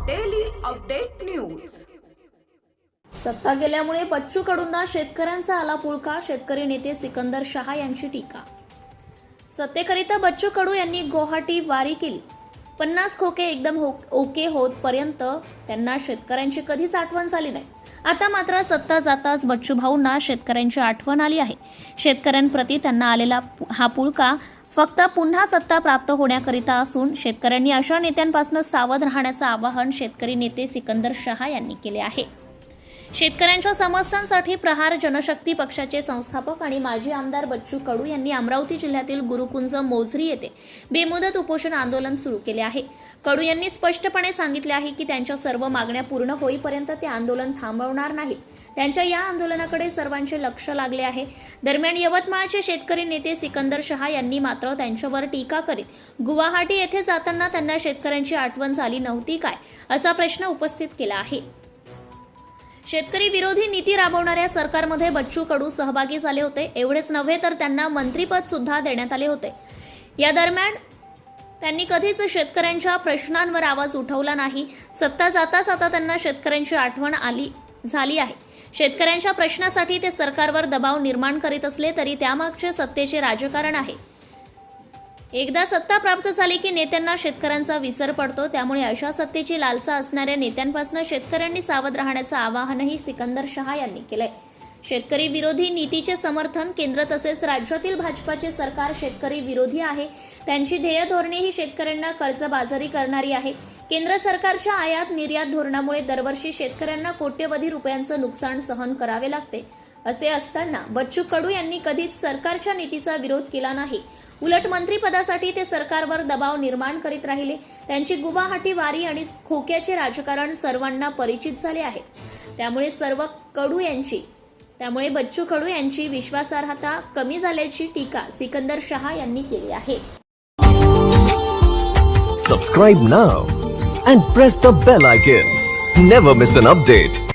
Update news सत्ता गेल्यामुळे बच्चू कडूंना शेतकऱ्यांचा आला पुळका शेतकरी नेते सिकंदर शहा यांची टीका. सत्तेकरिता बच्चू कडू यांनी गुवाहाटी वारी केली. पन्नास खोके एकदम हो- ओके होतपर्यंत त्यांना शेतकऱ्यांची कधीच आठवण झाली नाही. आता मात्र सत्ता जाताच बच्चू भाऊंना शेतकऱ्यांची आठवण आली आहे. शेतकऱ्यांप्रती त्यांना आलेला हा पुळका फक्त पुन्हा सत्ता प्राप्त होण्याकरिता असून शेतकऱ्यांनी अशा नेत्यांपासून सावध राहण्याचं आवाहन शेतकरी नेते सिकंदर शहा यांनी केले आहे. शेतकऱ्यांच्या समस्यांसाठी प्रहार जनशक्ती पक्षाचे संस्थापक आणि माजी आमदार बच्चू कडू यांनी अमरावती जिल्ह्यातील गुरुकुंज मोझरी येथे बेमुदत उपोषण आंदोलन सुरू केले आहे. कडू यांनी स्पष्टपणे सांगितले आहे की त्यांच्या सर्व मागण्या पूर्ण होईपर्यंत ते आंदोलन थांबवणार नाहीत. त्यांच्या या आंदोलनाकडे सर्वांचे लक्ष लागले आहे. दरम्यान यवतमाळचे शेतकरी नेते सिकंदर शहा यांनी मात्र त्यांच्यावर टीका करीत गुवाहाटी येथे जाताना त्यांना शेतकऱ्यांची आठवण झाली नव्हती काय असा प्रश्न उपस्थित केला आहे. शेतकरी विरोधी नीती राबवणाऱ्या सरकारमध्ये बच्चू कडू सहभागी झाले होते. एवढेच नव्हे तर त्यांना मंत्रीपद सुद्धा देण्यात आले होते. या दरम्यान त्यांनी कधीच शेतकऱ्यांच्या प्रश्नांवर आवाज उठवला नाही. सत्ता जाताच आता त्यांना शेतकऱ्यांची आठवण आली झाली आहे. शेतकऱ्यांच्या प्रश्नासाठी ते सरकारवर दबाव निर्माण करीत असले तरी त्यामागचे सत्तेचे राजकारण आहे. एकदा सत्ता प्राप्त झाली की नेत्यांना शेतकऱ्यांचा विसर पडतो त्यामुळे अशा सत्तेची लालसा असणाऱ्या नेत्यांपासून शेतकऱ्यांनी सावध राहण्याचं आवाहनही सिकंदर शहा यांनी केलंय. शेतकरी विरोधी नीतीचे समर्थन केंद्र तसेच राज्यातील भाजपाचे सरकार शेतकरी विरोधी आहे. त्यांची ध्येय धोरणे ही शेतकऱ्यांना कर्जबाजारी करणारी आहे. केंद्र सरकारच्या आयात निर्यात धोरणामुळे दरवर्षी शेतकऱ्यांना कोट्यवधी रुपयांचं नुकसान सहन करावे लागते असे असताना बच्चू कडू यांनी कधीच सरकारच्या नीतीचा विरोध केला नाही. उलट मंत्रीपदासाठी ते सरकारवर दबाव निर्माण करीत राहिले. त्यांची गुवाहाटी वारी आणि खोक्याचे राजकारण सर्वांना परिचित झाले आहे. त्यामुळे सर्व कडू यांची त्यामुळे बच्चू कडू यांची विश्वासार्हता कमी झाल्याची टीका सिकंदर शहा यांनी केली आहे. Subscribe now and press the bell icon never miss an update